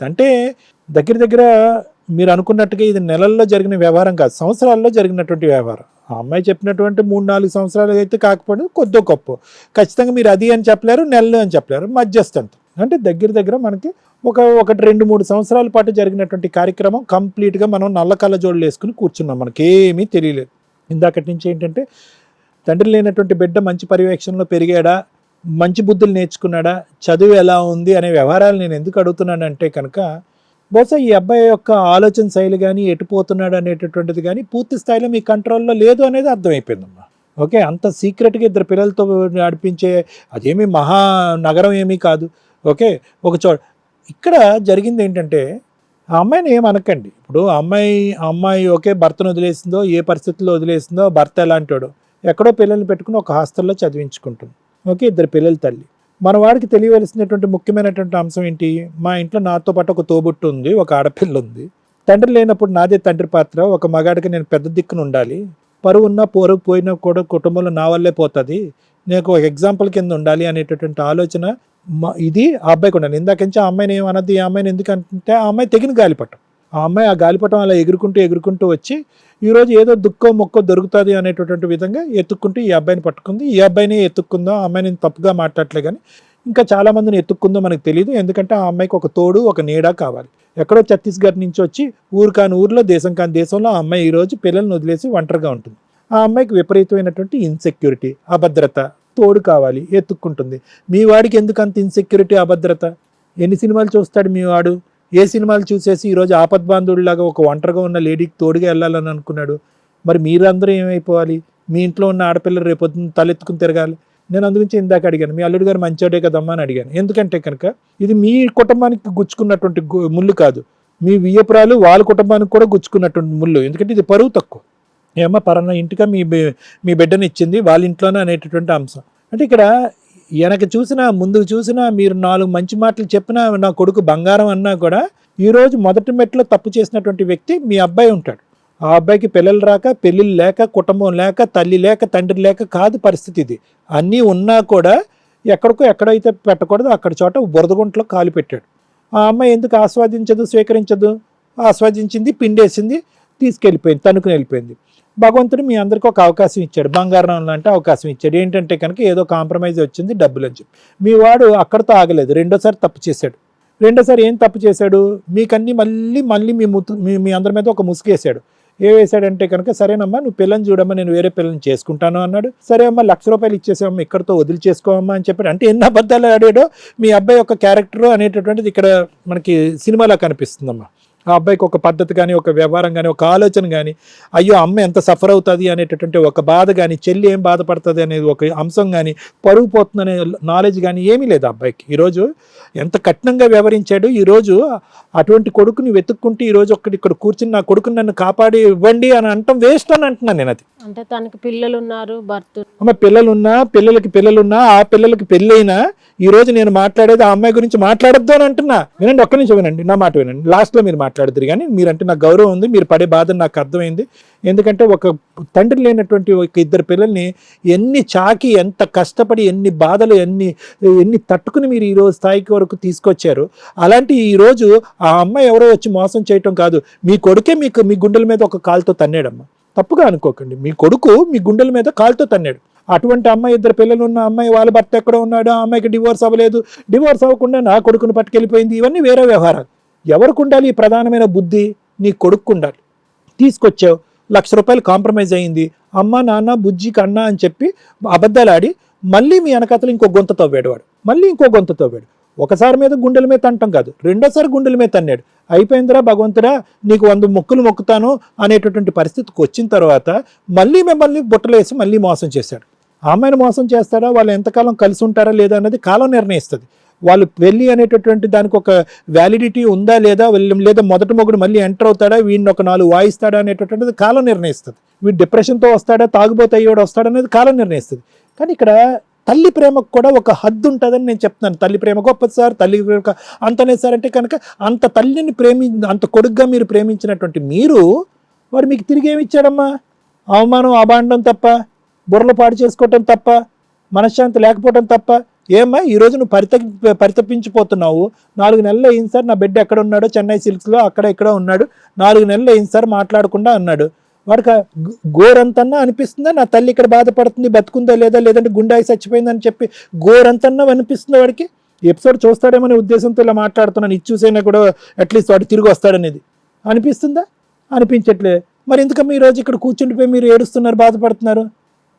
అంటే దగ్గర దగ్గర మీరు అనుకున్నట్టుగా ఇది నెలల్లో జరిగిన వ్యవహారం కాదు సంవత్సరాల్లో జరిగినటువంటి వ్యవహారం. ఆ అమ్మాయి చెప్పినటువంటి మూడు నాలుగు సంవత్సరాలు అయితే కాకపోతే కొద్దో గొప్ప. ఖచ్చితంగా మీరు అది అని చెప్పలేరు నెలలు అని చెప్పలేరు మధ్యస్థంత అంటే దగ్గర దగ్గర మనకి ఒక ఒకటి రెండు మూడు సంవత్సరాల పాటు జరిగినటువంటి కార్యక్రమం కంప్లీట్గా మనం నల్ల కళ్ళ వేసుకుని కూర్చున్నాం. మనకేమీ తెలియలేదు. ఇందాకటి నుంచి ఏంటంటే తండ్రి లేనటువంటి బిడ్డ మంచి పర్యవేక్షణలో పెరిగాడా? మంచి బుద్ధులు నేర్చుకున్నాడా? చదువు ఎలా ఉంది అనే వ్యవహారాలు నేను ఎందుకు అడుగుతున్నానంటే కనుక బహుశా ఈ అబ్బాయి యొక్క ఆలోచన శైలి కానీ ఎటుపోతున్నాడు అనేటటువంటిది కానీ పూర్తి స్థాయిలో మీ కంట్రోల్లో లేదు అనేది అర్థమైపోయిందమ్మా. ఓకే అంత సీక్రెట్గా ఇద్దరు పిల్లలతో నడిపించే అదేమి మహా నగరం ఏమీ కాదు. ఓకే ఒక చో ఇక్కడ జరిగింది ఏంటంటే ఆ అమ్మాయిని ఏమనకండి ఇప్పుడు అమ్మాయి అమ్మాయి ఓకే భర్తను వదిలేసిందో ఏ పరిస్థితుల్లో వదిలేసిందో భర్త ఎలాంటోడో ఎక్కడో పిల్లల్ని పెట్టుకుని ఒక హాస్టల్లో చదివించుకుంటుంది. ఓకే ఇద్దరు పిల్లల తల్లి. మన వాడికి తెలియవలసినటువంటి ముఖ్యమైనటువంటి అంశం ఏంటి? మా ఇంట్లో నాతో పాటు ఒక తోబుట్టు ఉంది ఒక ఆడపిల్ల ఉంది. తండ్రి లేనప్పుడు నాదే తండ్రి పాత్ర ఒక మగాడికి నేను పెద్ద దిక్కున ఉండాలి. పరువు ఉన్నా పోరు పోయినా కూడా కుటుంబంలో నా వల్లే పోతుంది. నేను ఒక ఎగ్జాంపుల్ కింద ఉండాలి అనేటటువంటి ఆలోచన ఇది ఆ అబ్బాయికి ఉండాలి. ఇందాకించి ఆ అమ్మాయిని ఏమన్నది ఈ అమ్మాయిని ఎందుకంటే ఆ అమ్మాయి తెగిన గాలిపటం. ఆ అమ్మాయి ఆ గాలిపటం అలా ఎగురుకుంటూ ఎగురుకుంటూ వచ్చి ఈరోజు ఏదో దుక్కో మొక్కో దొరుకుతుంది అనేటటువంటి విధంగా ఎత్తుక్కుంటూ ఈ అబ్బాయిని పట్టుకుంది. ఈ అబ్బాయిని ఎత్తుక్కుందో ఆ అమ్మాయిని తప్పుగా మాట్లాడలే కానీ ఇంకా చాలా మందిని ఎత్తుక్కుందో మనకు తెలియదు ఎందుకంటే ఆ అమ్మాయికి ఒక తోడు ఒక నీడ కావాలి. ఎక్కడో ఛత్తీస్గఢ్ నుంచి వచ్చి ఊరు కాని ఊర్లో దేశం కాని దేశంలో ఆ అమ్మాయి ఈరోజు పిల్లల్ని వదిలేసి ఒంటరిగా ఉంటుంది. ఆ అమ్మాయికి విపరీతమైనటువంటి ఇన్సెక్యూరిటీ అభద్రత తోడు కావాలి ఎత్తుక్కుంటుంది. మీ వాడికి ఎందుకు అంత ఇన్సెక్యూరిటీ అభద్రత? ఎన్ని సినిమాలు చూస్తాడు మీ వాడు? ఏ సినిమాలు చూసేసి ఈరోజు ఆపద్బాంధుడిలాగా ఒక ఒంటరిగా ఉన్న లేడీకి తోడుగా వెళ్ళాలని అనుకున్నాడు. మరి మీరందరూ ఏమైపోవాలి? మీ ఇంట్లో ఉన్న ఆడపిల్ల రేపొద్దున తలెత్తుకుని తిరగాలి. నేను అందుగురించి ఇందాక అడిగాను. మీ అల్లుడు గారు మంచోడే కదమ్మా అని అడిగాను. ఎందుకంటే కనుక ఇది మీ కుటుంబానికి గుచ్చుకున్నటువంటి గు- ముళ్ళు కాదు. మీ వియ్యపురాలు వాళ్ళ కుటుంబానికి కూడా గుచ్చుకున్నటువంటి ముళ్ళు. ఎందుకంటే ఇది పరువు తక్కువ. ఏమో పరన్న ఇంటిగా మీ మీ బిడ్డని ఇచ్చింది వాళ్ళ ఇంట్లోనే అనేటటువంటి అంశం. అంటే ఇక్కడ వెనక చూసినా ముందుకు చూసినా మీరు నాలుగు మంచి మాటలు చెప్పినా నా కొడుకు బంగారం అన్నా కూడా ఈరోజు మొదటి మెట్లో తప్పు చేసినటువంటి వ్యక్తి మీ అబ్బాయి ఉంటాడు. ఆ అబ్బాయికి పిల్లలు రాక పెళ్ళిళ్ళు లేక కుటుంబం లేక తల్లి లేక తండ్రి లేక కాదు పరిస్థితి ఇది. అన్నీ ఉన్నా కూడా ఎక్కడికో ఎక్కడైతే పెట్టకూడదు అక్కడ చోట బురదగుంటలో కాలు పెట్టాడు. ఆ అమ్మాయి ఎందుకు ఆస్వాదించదు స్వీకరించదు? ఆస్వాదించింది పిండేసింది తీసుకెళ్ళిపోయింది తనుకుని వెళ్ళిపోయింది. భగవంతుడు మీ అందరికీ ఒక అవకాశం ఇచ్చాడు. బంగారం లాంటి అవకాశం ఇచ్చాడు. ఏంటంటే కనుక ఏదో కాంప్రమైజ్ వచ్చింది డబ్బులు అని చెప్పి. మీ వాడు అక్కడితో ఆగలేదు. రెండోసారి తప్పు చేశాడు. రెండోసారి ఏం తప్పు చేశాడు? మీకన్నీ మళ్ళీ మళ్ళీ మీ ముత్తు మీ మీ అందరి మీద ఒక ముసుగేశాడు. ఏ వేసాడంటే కనుక సరేనమ్మా నువ్వు పిల్లని చూడమ్మా నేను వేరే పిల్లని చేసుకుంటాను అన్నాడు. సరే అమ్మా లక్ష రూపాయలు ఇచ్చేసామమ్మా ఇక్కడతో వదిలి చేసుకోవమ్మా అని చెప్పాడు. అంటే ఎన్ని అబద్ధాలు ఆడాడో మీ అబ్బాయి యొక్క క్యారెక్టర్ అనేటటువంటిది ఇక్కడ మనకి సినిమాలో కనిపిస్తుందమ్మా. ఆ అబ్బాయికి ఒక పద్ధతి కానీ ఒక వ్యవహారం కానీ ఒక ఆలోచన కానీ అయ్యో అమ్మ ఎంత సఫర్ అవుతుంది అనేటటువంటి ఒక బాధ కానీ చెల్లి ఏం బాధపడుతుంది అనేది ఒక అంశం కానీ పరుగు పోతుందనే నాలెడ్జ్ కానీ ఏమీ లేదు అబ్బాయికి. ఈరోజు ఎంత కఠినంగా వ్యవహరించాడు. ఈరోజు అటువంటి కొడుకుని వెతుక్కుంటూ ఈరోజు ఒక్కడి ఇక్కడ కూర్చుని నా కొడుకుని నన్ను కాపాడి ఇవ్వండి అని అంటాం వేస్ట్ అని అంటున్నాను నేను అది. అంటే తనకి పిల్లలు ఉన్నారు భర్త అమ్మ పిల్లలున్నా పిల్లలకి పిల్లలున్నా ఆ పిల్లలకి పెళ్ళైనా ఈ రోజు నేను మాట్లాడేది ఆ అమ్మాయి గురించి మాట్లాడద్దు అని అంటున్నా. వినండి ఒక్క నుంచి వినండి నా మాట వినండి. లాస్ట్లో మీరు మాట్లాడుతురు కానీ మీరంటే నాకు గౌరవం ఉంది మీరు పడే బాధ నాకు అర్థమైంది. ఎందుకంటే ఒక తండ్రి లేనటువంటి ఒక ఇద్దరు పిల్లల్ని ఎన్ని చాకి ఎంత కష్టపడి ఎన్ని బాధలు ఎన్ని ఎన్ని తట్టుకుని మీరు ఈ రోజు స్థాయికి వరకు తీసుకొచ్చారు. అలాంటి ఈ రోజు ఆ అమ్మాయి ఎవరో వచ్చి మోసం చేయటం కాదు. మీ కొడుకే మీకు మీ గుండెల మీద ఒక కాలుతో తన్నాడమ్మా. తప్పుగా అనుకోకండి. మీ కొడుకు మీ గుండెల మీద కాలుతో తన్నాడు. అటువంటి అమ్మాయి ఇద్దరు పిల్లలు ఉన్న అమ్మాయి వాళ్ళ భర్త ఎక్కడ ఉన్నాడు ఆ అమ్మాయికి డివోర్స్ అవ్వలేదు. డివోర్స్ అవ్వకుండా నా కొడుకును పట్టుకెళ్ళిపోయింది. ఇవన్నీ వేరే వ్యవహారాలు. ఎవరికి ఉండాలి ఈ ప్రధానమైన బుద్ధి? నీ కొడుకు ఉండాలి తీసుకొచ్చావు. లక్ష రూపాయలు కాంప్రమైజ్ అయింది. అమ్మ నాన్న బుజ్జికి కన్నా అని చెప్పి అబద్ధాలు ఆడి మళ్ళీ మీ వెనకతలు ఇంకో గొంత తవ్వాడు వాడు. మళ్ళీ ఇంకో గొంత తవ్వాడు. ఒకసారి మీద గుండెల మీద తంటం కాదు రెండోసారి గుండెల మీద తన్నాడు. అయిపోయిందిరా భగవంతుడా నీకు వంద మొక్కులు మొక్కుతాను అనేటటువంటి పరిస్థితికి వచ్చిన తర్వాత మళ్ళీ మిమ్మల్ని బుట్టలేసి మళ్ళీ మోసం చేశాడు. ఆమెను మోసం చేస్తాడా? వాళ్ళు ఎంతకాలం కలిసి ఉంటారా లేదా అన్నది కాలం నిర్ణయిస్తుంది. వాళ్ళు పెళ్ళి అనేటటువంటి దానికి ఒక వ్యాలిడిటీ ఉందా లేదా లేదా మొదటి మొగుడు మళ్ళీ ఎంటర్ అవుతాడా? వీడిని ఒక నాలుగు వాయిస్తాడా అనేటటువంటిది కాలం నిర్ణయిస్తుంది. వీడు డిప్రెషన్తో వస్తాడా? తాగుబోతే అయ్యోడు వస్తాడా అనేది కాలం నిర్ణయిస్తుంది. కానీ ఇక్కడ తల్లి ప్రేమకు కూడా ఒక హద్దు ఉంటుందని నేను చెప్తున్నాను. తల్లి ప్రేమ గొప్పది సార్ తల్లి ప్రేమ అంతనే సార్ అంటే కనుక అంత తల్లిని ప్రేమి అంత కొడుగ్గా మీరు ప్రేమించినటువంటి మీరు వాడు మీకు తిరిగి ఏమి ఇచ్చాడమ్మా? అవమానం అబాండం తప్ప బుర్రలు పాడు చేసుకోవటం తప్ప మనశ్శాంతి లేకపోవటం తప్ప. ఏమ్మా ఈరోజు నువ్వు పరిత పరితపించిపోతున్నావు. నాలుగు నెలలు అయింది సార్ నా బిడ్డ ఎక్కడ ఉన్నాడో చెన్నై సిల్క్స్లో అక్కడ ఇక్కడ ఉన్నాడు. నాలుగు నెలలు అయింది సార్ మాట్లాడకుండా అన్నాడు. వాడికి గోరంతన్నా అనిపిస్తుందా? నా తల్లి ఇక్కడ బాధపడుతుంది బతుకుందా లేదా? లేదంటే గుండాయి చచ్చిపోయిందని చెప్పి గోరంతన్నా అనిపిస్తుందా వాడికి? ఎపిసోడ్ చూస్తాడేమనే ఉద్దేశంతో ఇలా మాట్లాడుతున్నాను ఇది చూసైనా కూడా అట్లీస్ట్ వాడు తిరిగి వస్తాడనేది. అనిపిస్తుందా? అనిపించట్లే మరి ఎందుకు మీరు రోజు ఇక్కడ కూర్చుండిపోయి మీరు ఏడుస్తున్నారు బాధపడుతున్నారు?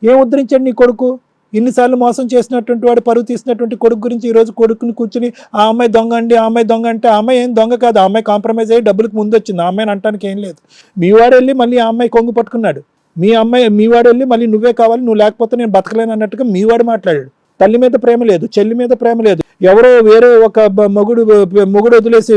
ఏం ఉద్ధరించండి నీ కొడుకు? ఇన్నిసార్లు మోసం చేసినటువంటి వాడు పరువు తీసినటువంటి కొడుకు గురించి ఈరోజు కొడుకుని కూర్చుని ఆ అమ్మాయి దొంగ అండి ఆ అమ్మాయి దొంగ అంటే ఆ అమ్మాయి ఏం దొంగ కాదు ఆ అమ్మాయి కాంప్రమైజ్ అయ్యి డబ్బులకు ముందు వచ్చింది ఆ అమ్మాయిని అంటానికి ఏం లేదు. మీ వాడు వెళ్ళి మళ్ళీ ఆ అమ్మాయి కొంగు పట్టుకున్నాడు. మీ అమ్మాయి మీ వాడు వెళ్ళి మళ్ళీ నువ్వే కావాలి నువ్వు లేకపోతే నేను బతకలేను అన్నట్టుగా మీ వాడు మాట్లాడాడు. తల్లి మీద ప్రేమ లేదు చెల్లి మీద ప్రేమ లేదు. ఎవరో వేరే ఒక మొగుడు మొగుడు వదిలేసి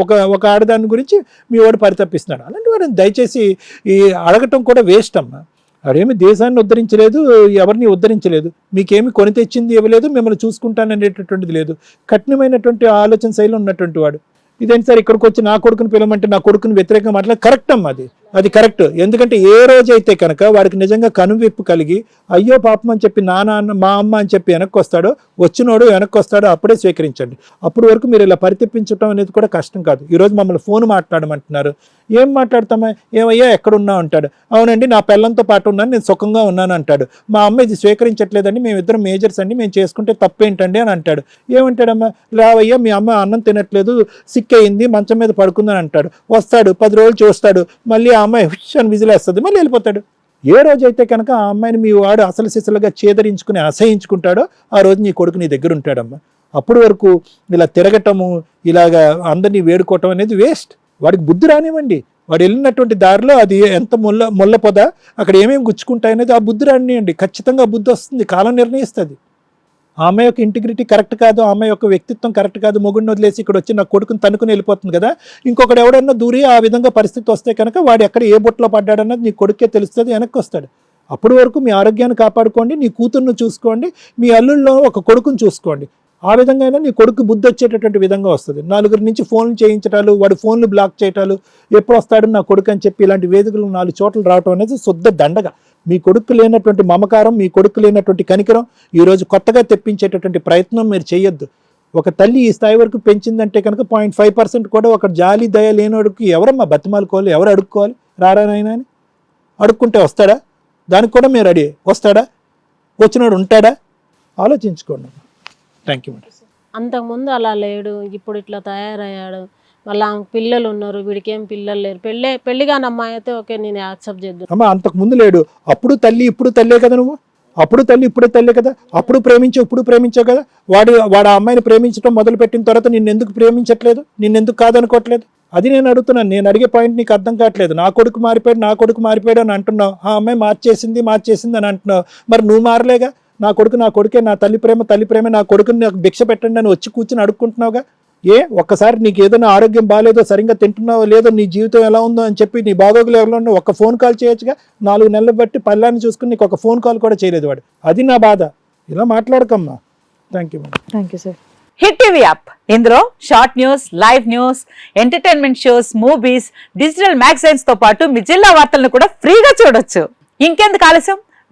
ఒక ఒక ఆడదాని గురించి మీ వాడు పరితపిస్తున్నాడు. అలాంటి వాడిని దయచేసి ఈ అడగటం కూడా వేస్ట్ అమ్మా. వాడేమి దేశాన్ని ఉద్ధరించలేదు ఎవరిని ఉద్ధరించలేదు. మీకేమి కొని తెచ్చింది ఇవ్వలేదు మిమ్మల్ని చూసుకుంటాననేటటువంటిది లేదు. కఠినమైనటువంటి ఆలోచన శైలి ఉన్నటువంటి వాడు. ఇదేంటి సార్ ఇక్కడికి వచ్చి నా కొడుకుని పిలవమంటే నా కొడుకుని వ్యతిరేకంగా మాట్లాడే కరెక్ట్ అమ్మా అది. అది కరెక్ట్. ఎందుకంటే ఏ రోజైతే కనుక వాడికి నిజంగా కనువిప్పు కలిగి అయ్యో పాపం అని చెప్పి నా నాన్న మా అమ్మ అని చెప్పి వెనక్కి వస్తాడో వచ్చినోడు వెనక్కి వస్తాడో అప్పుడే స్వీకరించండి. అప్పుడు వరకు మీరు ఇలా పరితెప్పించడం అనేది కూడా కష్టం కాదు. ఈరోజు మమ్మల్ని ఫోన్ మాట్లాడమంటున్నారు. ఏం మాట్లాడతామా? ఏమయ్యా ఎక్కడున్నా అంటాడు. అవునండి నా పిల్లంతో పాటు ఉన్నాను నేను సుఖంగా ఉన్నాను అంటాడు. మా అమ్మ ఇది స్వీకరించట్లేదండి మేమిద్దరం మేజర్స్ అండి మేము చేసుకుంటే తప్పేంటండి అని అంటాడు. ఏమంటాడమ్మా? రావయ్యా మీ అమ్మ అన్నం తినట్లేదు సిక్ అయింది మంచం మీద పడుకుందని అంటాడు. వస్తాడు పది రోజులు చూస్తాడు. మళ్ళీ ఆ అమ్మాయి హుషన్ అని విజిలేస్తుంది మళ్ళీ వెళ్ళిపోతాడు. ఏ రోజైతే కనుక ఆ అమ్మాయిని మీ వాడు అసలు సిసలుగా చేదరించుకుని అసహించుకుంటాడో ఆ రోజు నీ కొడుకు నీ దగ్గర ఉంటాడమ్మా. అప్పటి వరకు ఇలా తిరగటము ఇలాగా అందరినీ వేడుకోవటం అనేది వేస్ట్. వాడికి బుద్ధి రానివ్వండి. వాడు వెళ్ళినటువంటి దారిలో అది ఎంత ముల్ల ముల్ల పొద అక్కడ ఏమేమి గుచ్చుకుంటాయనేది ఆ బుద్ధి రానివ్వండి ఖచ్చితంగా బుద్ధి వస్తుంది కాలం నిర్ణయిస్తుంది. ఆమె యొక్క ఇంటిగ్రిటీ కరెక్ట్ కాదు ఆమె యొక్క వ్యక్తిత్వం కరెక్ట్ కాదు మొగుడిని వదిలేసి ఇక్కడ వచ్చి నా కొడుకుని తనుకుని వెళ్ళిపోతుంది కదా. ఇంకొకడు ఎవడన్నా దూరి ఆ విధంగా పరిస్థితి వస్తే కనుక వాడు ఎక్కడ ఏ బొట్లో పడ్డాడన్నది నీ కొడుకే తెలుస్తుంది వెనక్కి వస్తాడు. అప్పటి వరకు మీ ఆరోగ్యాన్ని కాపాడుకోండి నీ కూతుర్ను చూసుకోండి మీ అల్లుల్లో ఒక కొడుకుని చూసుకోండి. ఆ విధంగా అయినా నీ కొడుకు బుద్ధి వచ్చేటటువంటి విధంగా వస్తుంది. నలుగురి నుంచి ఫోన్లు చేయించటాలు వాడు ఫోన్లు బ్లాక్ చేయటాలు ఎప్పుడు వస్తాడు నా కొడుకు అని చెప్పి ఇలాంటి వేదికలు నాలుగు చోట్ల రావటం అనేది శుద్ధ దండగ. మీ కొడుకు లేనటువంటి మమకారం మీ కొడుకు లేనటువంటి కనికరం ఈరోజు కొత్తగా తెప్పించేటటువంటి ప్రయత్నం మీరు చేయొద్దు. ఒక తల్లి ఈ స్థాయి వరకు పెంచిందంటే కనుక పాయింట్ ఫైవ్ పర్సెంట్ కూడా ఒక జాలి దయ లేనోడికి ఎవరమ్మా బతిమాలుకోవాలి ఎవరు అడుక్కోవాలి? రారానైనా అని? అడుక్కుంటే వస్తాడా? దానికి కూడా మీరు రెడీ. వస్తాడా? వచ్చినాడు ఉంటాడా? ఆలోచించుకోండి. థ్యాంక్ యూ మేడం అంతకుముందు అలా లేడు ఇప్పుడు ఇట్లా తయారయ్యాడు. మళ్ళీ ఆమెకు పిల్లలు ఉన్నారు వీడికి ఏం పిల్లలు లేరు. పెళ్ళే పెళ్ళి కాని అమ్మాయి అయితే ఓకే నేను యాక్సెప్ట్ చేద్దాం అమ్మ అంతకు ముందు లేడు. అప్పుడు తల్లి ఇప్పుడు తల్లే కదా నువ్వు? అప్పుడు తల్లి ఇప్పుడు తల్లే కదా? అప్పుడు ప్రేమించావు ఇప్పుడు ప్రేమించావు కదా? వాడు వాడు ఆ అమ్మాయిని ప్రేమించడం మొదలు పెట్టిన తర్వాత నిన్ను ఎందుకు ప్రేమించట్లేదు? నిన్ను ఎందుకు కాదనుకోవట్లేదు? అది నేను అడుగుతున్నాను. నేను అడిగే పాయింట్ నీకు అర్థం కావట్లేదు. నా కొడుకు మారిపోయాడు నా కొడుకు మారిపోయాడు అని అంటున్నావు. ఆ అమ్మాయి మార్చేసింది మార్చేసింది అని అంటున్నావు. మరి నువ్వు మారలేగా? నా కొడుకు నా కొడుకే నా తల్లి ప్రేమ తల్లి ప్రేమ నా కొడుకుని నాకు భిక్ష పెట్టండి అని వచ్చి కూర్చుని అడుక్కుంటున్నావుగా? ఏ ఒక్కసారి నీకు ఏదైనా ఆరోగ్యం బాగాలేదో సరిగ్గా తింటున్నావో లేదో నీ జీవితం ఎలా ఉందో అని చెప్పి నీ బాగోగులు ఎవరిలో ఉన్నా ఒక ఫోన్ కాల్ చేయొచ్చుగా. నాలుగు నెలలు బట్టి పల్లాన్ని చూసుకుని నీకు ఒక ఫోన్ కాల్ కూడా చేయలేదు వాడు. అది నా బాధ. ఇలా మాట్లాడకమ్మా. Thank you thank you sir hit TV app. ఇందులో short news live news entertainment shows movies digital మ్యాగజైన్స్తో పాటు మీ జిల్లా వార్తలను కూడా ఫ్రీగా చూడొచ్చు. ఇంకెందుకు ఆలస్యం?